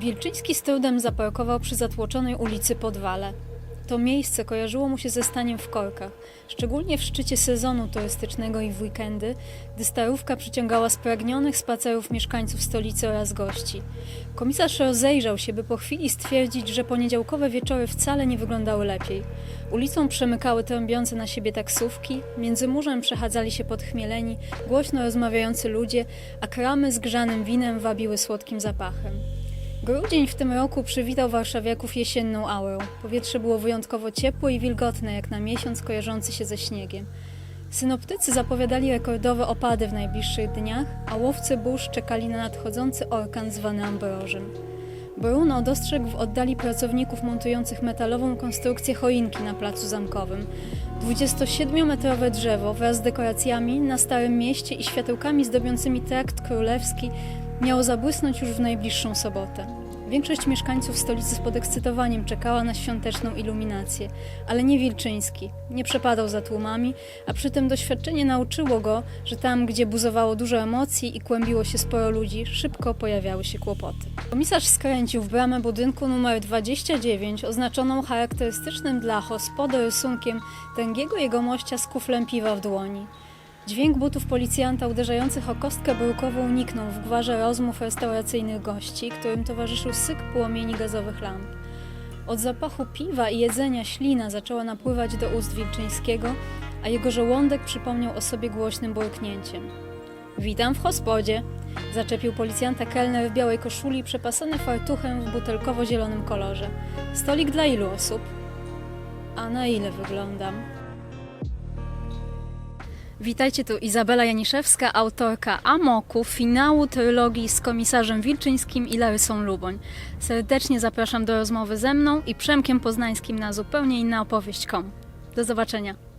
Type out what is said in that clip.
Wilczyński z trudem zaparkował przy zatłoczonej ulicy Podwale. To miejsce kojarzyło mu się ze staniem w korkach, szczególnie w szczycie sezonu turystycznego i w weekendy, gdy starówka przyciągała spragnionych spacerów mieszkańców stolicy oraz gości. Komisarz rozejrzał się, by po chwili stwierdzić, że poniedziałkowe wieczory wcale nie wyglądały lepiej. Ulicą przemykały trąbiące na siebie taksówki, między murzem przechadzali się podchmieleni, głośno rozmawiający ludzie, a kramy z grzanym winem wabiły słodkim zapachem. Grudzień w tym roku przywitał warszawiaków jesienną aurą. Powietrze było wyjątkowo ciepłe i wilgotne, jak na miesiąc kojarzący się ze śniegiem. Synoptycy zapowiadali rekordowe opady w najbliższych dniach, a łowcy burz czekali na nadchodzący orkan zwany Ambrożem. Bruno dostrzegł w oddali pracowników montujących metalową konstrukcję choinki na placu zamkowym. 27-metrowe drzewo wraz z dekoracjami na Starym Mieście i światełkami zdobiącymi trakt królewski miało zabłysnąć już w najbliższą sobotę. Większość mieszkańców stolicy z podekscytowaniem czekała na świąteczną iluminację, ale nie Wilczyński. Nie przepadał za tłumami, a przy tym doświadczenie nauczyło go, że tam, gdzie buzowało dużo emocji i kłębiło się sporo ludzi, szybko pojawiały się kłopoty. Komisarz skręcił w bramę budynku numer 29, oznaczoną charakterystycznym dla hospody rysunkiem tęgiego jegomościa z kuflem piwa w dłoni. Dźwięk butów policjanta uderzających o kostkę brukową niknął w gwarze rozmów restauracyjnych gości, którym towarzyszył syk płomieni gazowych lamp. Od zapachu piwa i jedzenia ślina zaczęła napływać do ust Wilczyńskiego, a jego żołądek przypomniał o sobie głośnym burknięciem. Witam w hospodzie! Zaczepił policjanta kelner w białej koszuli przepasany fartuchem w butelkowo-zielonym kolorze. Stolik dla ilu osób? A na ile wyglądam? Witajcie tu Izabela Janiszewska, autorka Amoku, finału trylogii z komisarzem Wilczyńskim i Larysą Luboń. Serdecznie zapraszam do rozmowy ze mną i Przemkiem Poznańskim na zupełnie inna opowieść.com. Do zobaczenia.